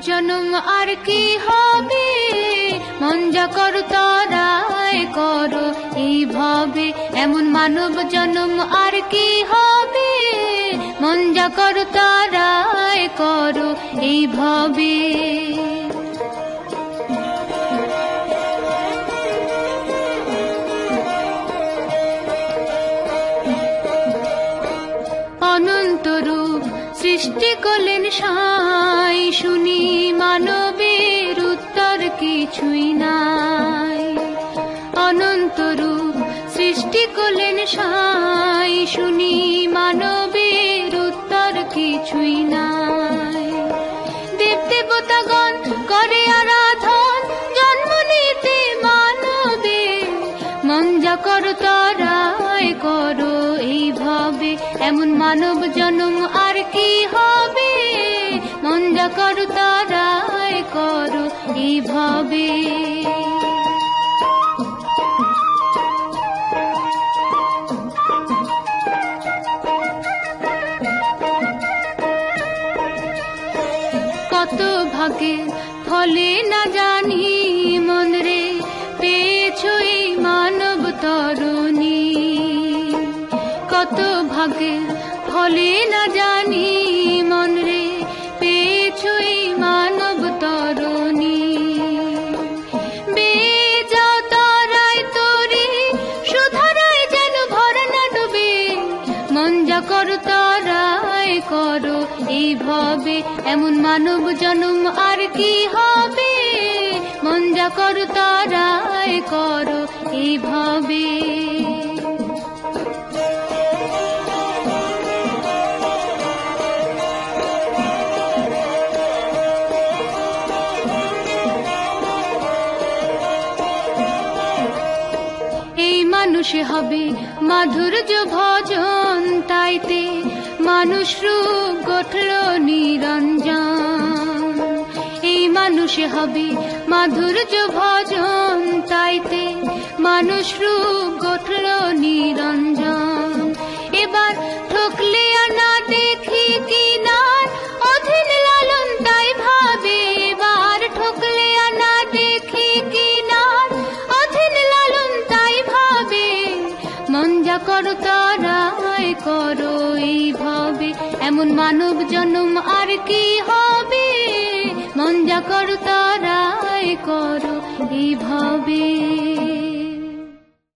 জনম আর কি হবে? মন যা করো কর করো এইভাবে এমন মানব জনম আর কি হবে? মন যা কর তরায় করো এইভাবে অনন্ত সৃষ্টি করলেন সাই, শুনি মানবের উত্তর কিছুই নাই। অনন্ত রূপ সৃষ্টি করলেন সাই, শুনি মানবের উত্তর কিছুই নাই। দেব দেবতাগণ করে আরাধন, জন্ম নিতে মানবে। মন যা করো এমন মানব জন্ম আর কি হবে? মন যা করো তারাই করো এইভাবে কত ভাগে ফলে না জানি মন রে ভাগে ফলে না জানি মন রে পেয়েছ এই মানব তরুণী। করো তারাই করো এমন মানব জন্ম আর কি হবে? মন যা করো তারাই করো এইভাবে মানুষে হবে মাধুর্য ভজন তাইতে। মানুষ রূপ গঠল নিরঞ্জন। এই মানুষ হবে মাধুর্য ভজন তাইতে। মানুষ রূপ গঠল নিরঞ্জন। করো তারাই করো এইভাবে এমন মানব জন্ম আর কি হবে? মন যা করো তারাই করো এইভাবে